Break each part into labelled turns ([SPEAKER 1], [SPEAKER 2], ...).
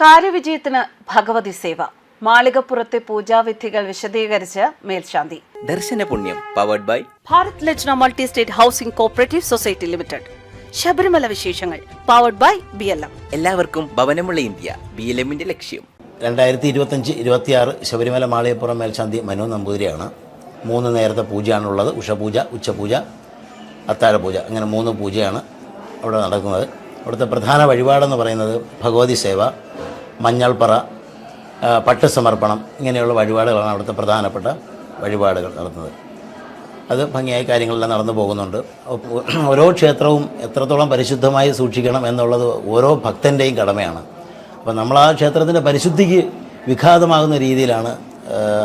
[SPEAKER 1] കാര്യവിജയത്തിന് ഭഗവതി സേവ. മാളികപ്പുറത്തെ പൂജാവിധികൾ വിശദീകരിച്ച് മേൽശാന്തി.
[SPEAKER 2] ദർശന പുണ്യം powered by
[SPEAKER 1] Bharat Lajna multi state housing cooperative society limited. Sabarimala വിശേഷങ്ങൾ powered by B L M
[SPEAKER 2] എല്ലാവർക്കും ഭവനമുള്ള ഇന്ത്യ ബി എൽ എമ്മിന്റെ ലക്ഷ്യം.
[SPEAKER 3] രണ്ടായിരത്തി ഇരുപത്തഞ്ച് ഇരുപത്തിയാറ് ശബരിമല മാളികപ്പുറം മേൽശാന്തി മനോ നമ്പൂതിരിയാണ്. മൂന്ന് നേരത്തെ പൂജയാണുള്ളത് ഉഷപൂജ ഉച്ചപൂജ അത്താഴപൂജ അങ്ങനെ മൂന്ന് പൂജയാണ് അവിടെ നടക്കുന്നത്. അവിടുത്തെ പ്രധാന വഴിപാടെന്ന് പറയുന്നത് ഭഗവതി സേവ. മഞ്ഞൾപ്പറ പട്ടസമർപ്പണം സമർപ്പണം ഇങ്ങനെയുള്ള വഴിപാടുകളാണ് അവിടുത്തെ പ്രധാനപ്പെട്ട വഴിപാടുകൾ നടത്തുന്നത്. അത് ഭംഗിയായ കാര്യങ്ങളെല്ലാം നടന്നു പോകുന്നുണ്ട്. ഓരോ ക്ഷേത്രവും എത്രത്തോളം പരിശുദ്ധമായി സൂക്ഷിക്കണം എന്നുള്ളത് ഓരോ ഭക്തന്റെയും കടമയാണ്. അപ്പോൾ നമ്മൾ ആ ക്ഷേത്രത്തിന്റെ പരിശുദ്ധിക്ക് വിഘാതമാകുന്ന രീതിയിലാണ്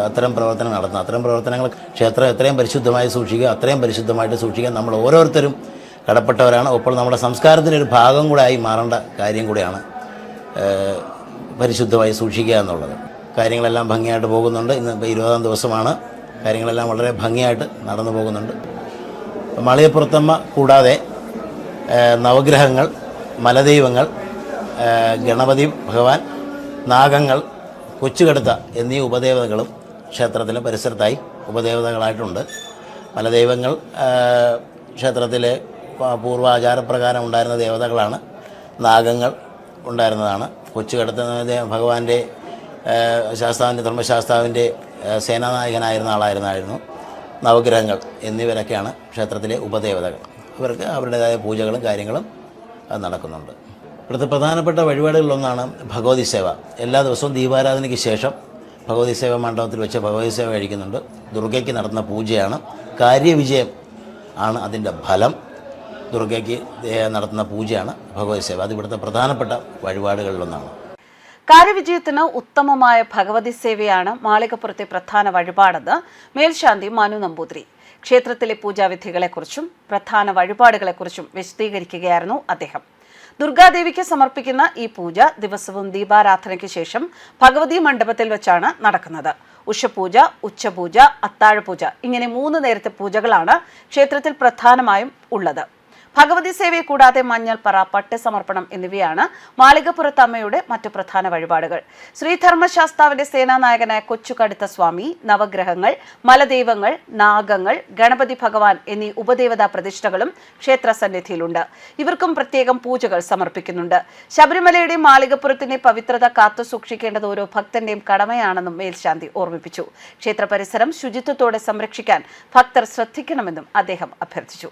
[SPEAKER 3] അത്തരം പ്രവർത്തനം നടത്തുന്നത്. അത്തരം പ്രവർത്തനങ്ങൾ ക്ഷേത്രം എത്രയും പരിശുദ്ധമായി സൂക്ഷിക്കുക അത്രയും പരിശുദ്ധമായിട്ട് സൂക്ഷിക്കുക. നമ്മൾ ഓരോരുത്തരും കടപ്പെട്ടവരാണ്. അപ്പോൾ നമ്മുടെ സംസ്കാരത്തിന്റെ ഒരു ഭാഗം കൂടെ ആയി മാറേണ്ട കാര്യം കൂടെയാണ് പരിശുദ്ധമായി സൂക്ഷിക്കുക എന്നുള്ളത്. കാര്യങ്ങളെല്ലാം ഭംഗിയായിട്ട് പോകുന്നുണ്ട്. ഇന്ന് ഇപ്പോൾ ഇരുപതാം ദിവസമാണ്. കാര്യങ്ങളെല്ലാം വളരെ ഭംഗിയായിട്ട് നടന്നു പോകുന്നുണ്ട്. മാളികപ്പുറത്തമ്മ കൂടാതെ നവഗ്രഹങ്ങൾ മലദൈവങ്ങൾ ഗണപതി ഭഗവാൻ നാഗങ്ങൾ കൊച്ചുകടുത്ത എന്നീ ഉപദേവതകളും ക്ഷേത്രത്തിലെ പരിസരത്തായി ഉപദേവതകളായിട്ടുണ്ട്. മലദൈവങ്ങൾ ക്ഷേത്രത്തിലെ പൂർവാചാരപ്രകാരം ഉണ്ടായിരുന്ന ദേവതകളാണ്. നാഗങ്ങൾ ഉണ്ടായിരുന്നതാണ്. കൊച്ചുകടുത്ത ദേ- ഭഗവാന്റെ ശാസ്താവിന്റെ ധർമ്മശാസ്താവിന്റെ സേനാനായകനായിരുന്ന ആളായിരുന്നായിരുന്നു നവഗ്രഹങ്ങൾ എന്നിവരൊക്കെയാണ് ക്ഷേത്രത്തിലെ ഉപദേവതകൾ. ഇവർക്ക് അവരുടേതായ പൂജകളും കാര്യങ്ങളും നടക്കുന്നുണ്ട്. ഇവിടുത്തെ പ്രധാനപ്പെട്ട വഴിപാടുകളിലൊന്നാണ് ഭഗവതി സേവ. എല്ലാ ദിവസവും ദീപാരാധനയ്ക്ക് ശേഷം ഭഗവതി സേവ മണ്ഡപത്തിൽ വെച്ച് ഭഗവതി സേവ കഴിക്കുന്നുണ്ട്. ദുർഗയ്ക്ക് നടത്തുന്ന പൂജയാണ്. കാര്യവിജയം ആണ് അതിന്റെ ഫലം. ദുർഗയ്ക്ക് നടത്തുന്ന പൂജയാണ് ഭഗവത് സേവ. അത് ഇവിടുത്തെ പ്രധാനപ്പെട്ട വഴിപാടുകളിലൊന്നാണ്.
[SPEAKER 1] കാര്യവിജയത്തിന് ഉത്തമമായ ഭഗവതി സേവയാണ് മാളികപ്പുറത്തെ പ്രധാന വഴിപാടെന്ന് മേൽശാന്തി മനു നമ്പൂതിരി. ക്ഷേത്രത്തിലെ പൂജാവിധികളെക്കുറിച്ചും പ്രധാന വഴിപാടുകളെക്കുറിച്ചും വിശദീകരിക്കുകയായിരുന്നു അദ്ദേഹം. ദുർഗാദേവിക്ക് സമർപ്പിക്കുന്ന ഈ പൂജ ദിവസവും ദീപാരാധനയ്ക്ക് ശേഷം ഭഗവതി മണ്ഡപത്തിൽ വെച്ചാണ് നടക്കുന്നത്. ഉഷപൂജ ഉച്ചപൂജ അത്താഴപൂജ ഇങ്ങനെ മൂന്ന് നേരത്തെ പൂജകളാണ് ക്ഷേത്രത്തിൽ പ്രധാനമായും ഉള്ളത്. ഭഗവതി സേവയെ കൂടാതെ മഞ്ഞൾപ്പറ പട്ട് സമർപ്പണം എന്നിവയാണ് മാളികപ്പുറത്ത് അമ്മയുടെ മറ്റു പ്രധാന വഴിപാടുകൾ. ശ്രീധർമ്മശാസ്താവിന്റെ സേനാനായകനായ കൊച്ചുകടുത്ത സ്വാമി നവഗ്രഹങ്ങൾ മലദൈവങ്ങൾ നാഗങ്ങൾ ഗണപതി ഭഗവാൻ എന്നീ ഉപദേവതാ പ്രതിഷ്ഠകളും ക്ഷേത്ര സന്നിധിയിലുണ്ട് ഇവർക്കും പ്രത്യേകം പൂജകൾ സമർപ്പിക്കുന്നുണ്ട്. ശബരിമലയുടെ മാളികപ്പുറത്തിന്റെ പവിത്രത കാത്തു സൂക്ഷിക്കേണ്ടത് ഓരോ ഭക്തന്റെയും കടമയാണെന്നും മേൽശാന്തി ഓർമ്മിപ്പിച്ചു. ക്ഷേത്ര പരിസരം ശുചിത്വത്തോടെ സംരക്ഷിക്കാൻ ഭക്തർ ശ്രദ്ധിക്കണമെന്നും അദ്ദേഹം അഭ്യർത്ഥിച്ചു.